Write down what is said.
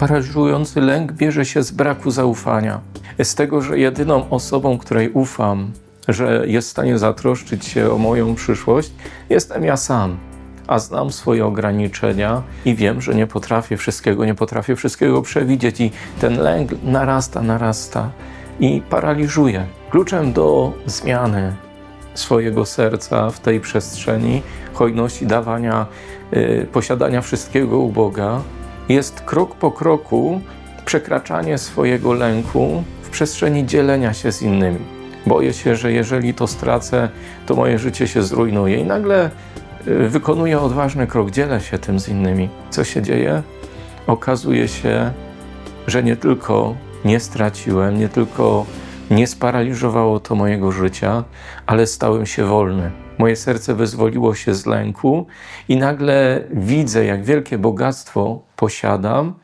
Paraliżujący lęk bierze się z braku zaufania, z tego, że jedyną osobą, której ufam, że jest w stanie zatroszczyć się o moją przyszłość, jestem ja sam. A znam swoje ograniczenia i wiem, że nie potrafię wszystkiego, nie potrafię wszystkiego przewidzieć, i ten lęk narasta, narasta i paraliżuje. Kluczem do zmiany swojego serca w tej przestrzeni hojności, dawania, y, posiadania wszystkiego u Boga jest krok po kroku przekraczanie swojego lęku w przestrzeni dzielenia się z innymi. Boję się, że jeżeli to stracę, to moje życie się zrujnuje i nagle y, wykonuję odważny krok, dzielę się tym z innymi. Co się dzieje? Okazuje się, że nie tylko nie straciłem, nie tylko nie sparaliżowało to mojego życia, ale stałem się wolny. Moje serce wyzwoliło się z lęku i nagle widzę, jak wielkie bogactwo posiadam